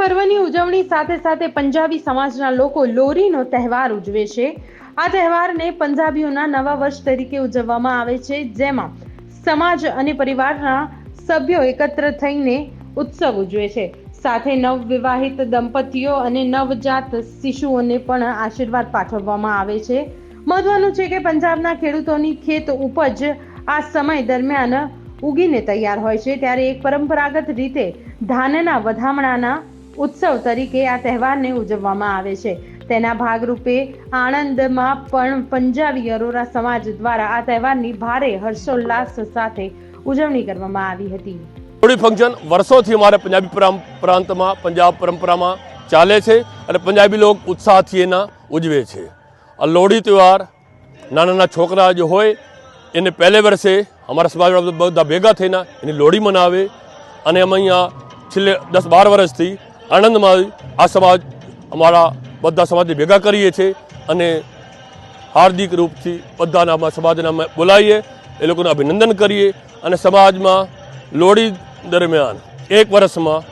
પર્વની ઉજવણી સાથે સાથે પંજાબી સમાજના લોકો લોરીનો તહેવાર ઉજવે છે. આ તહેવારને પંજાબીઓના નવા વર્ષ તરીકે ઉજવવામાં આવે છે, જેમાં સમાજ અને પરિવારના સભ્યો એકત્ર થઈને ઉત્સવ ઉજવે છે. સાથે નવવિવાહિત દંપતીઓ અને નવજાત શિશુઓને પણ આશીર્વાદ પાઠવવામાં આવે છે. મહત્વનું છે કે પંજાબના ખેડૂતોની ખેત ઉપજ આ સમય દરમિયાન ઉગીને તૈયાર હોય છે. ત્યારે એક પરંપરાગત રીતે ધાનના વધામણાના ઉત્સવ તરીકે આ તહેવારને ઉજવવામાં આવે છે. તેના ભાગરૂપે આણંદમાં પણ પંજાબી અરોરા સમાજ દ્વારા આ તહેવારની ભારે હર્ષોલ્લાસ સાથે ઉજવણી કરવામાં આવી હતી. હોળી ફંક્શન વર્ષોથી અમારે પંજાબી પ્રાં- પ્રાંતમાં, પંજાબ પરંપરામાં ચાલે છે અને પંજાબી લોક ઉત્સાહથી એના ઉજવે છે. આ લોહડી તહેવાર નાના નાના છોકરા જે હોય, એને પહેલે વર્ષે અમારા સમાજવાળા બધા ભેગા થઈને એની લોહડી મનાવે અને અમે અહીંયા છેલ્લે દસ બાર વર્ષથી આનંદમાં આ સમાજ અમારા બધા સમાજને ભેગા કરીએ છીએ અને હાર્દિક રૂપથી બધાના સમાજના બોલાવીએ, એ લોકોને અભિનંદન કરીએ અને સમાજમાં લોડી દરમિયાન એક વર્ષમાં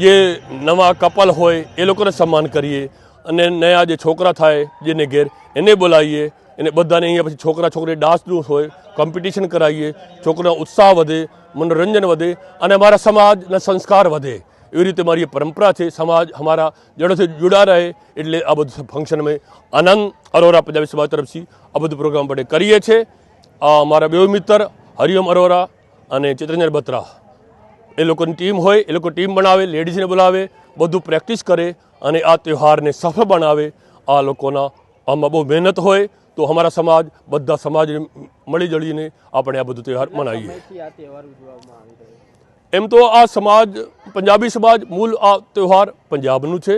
જે નવા કપલ હોય એ લોકોને સન્માન કરીએ અને નયા જે છોકરા થાય જેને ઘેર, એને બોલાવીએ એને બધાને અહીંયા પછી છોકરા છોકરી ડાન્સનું હોય, કોમ્પિટિશન કરાવીએ, છોકરાનો ઉત્સાહ વધે, મનોરંજન વધે અને અમારા સમાજના સંસ્કાર વધે. એવી રીતે મારી પરંપરા છે, સમાજ અમારા જડોથી જુડા રહે એટલે આ બધું ફંક્શન અમે આનંદ અરોરા પંજાબી સમાજ તરફથી આ બધું પ્રોગ્રામ આપણે કરીએ છીએ. આ અમારા બે મિત્ર હરિઓમ અરોરા અને ચિત્રંજન બત્રા. એ લોકોની ટીમ હોય, એ લોકો ટીમ બનાવે લેડીઝને બોલાવે, બધું પ્રેક્ટિસ કરે અને આ તહેવારને સફળ બનાવે. આ લોકોના આમાં બહુ મહેનત હોય તો અમારા સમાજ, બધા સમાજ મળી જળીને આપણે આ બધું તહેવાર મનાવીએ. એમ તો આ સમાજ, પંજાબી સમાજ મૂળ આ તહેવાર પંજાબનું છે.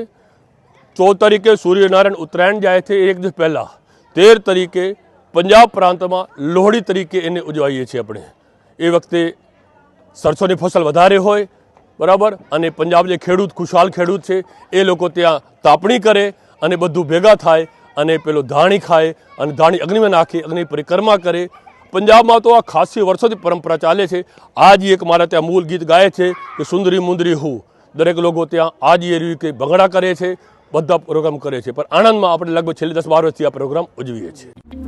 ચૌદ તારીખે સૂર્યનારાયણ ઉત્તરાયણ જાય છે, એક દિવસ પહેલાં. તેર તારીખે પંજાબ પ્રાંતમાં લોહડી તરીકે એને ઉજવાઈએ છીએ આપણે. એ વખતે સરસોની ફસલ વધારે હોય, બરાબર? અને પંજાબ જે ખેડૂત ખુશહાલ ખેડૂત છે, એ લોકો ત્યાં તાપણી કરે અને બધું ભેગા થાય અને પેલો ધાણી ખાય અને ધાણી અગ્નિમાં નાખે, અગ્નિ પરિક્રમા કરે. પંજાબમાં તો આ ખાસી વર્ષોથી પરંપરા ચાલે છે. આજ એક મારા ત્યાં મૂળ ગીત ગાય છે કે સુંદરી મુંદરી હું. દરેક લોકો ત્યાં આજ એ રીતે ભંગડા કરે છે, બધા પ્રોગ્રામ કરે છે. પણ આણંદમાં આપણે લગભગ છેલ્લી દસ બાર વર્ષથી આ પ્રોગ્રામ ઉજવીએ છીએ.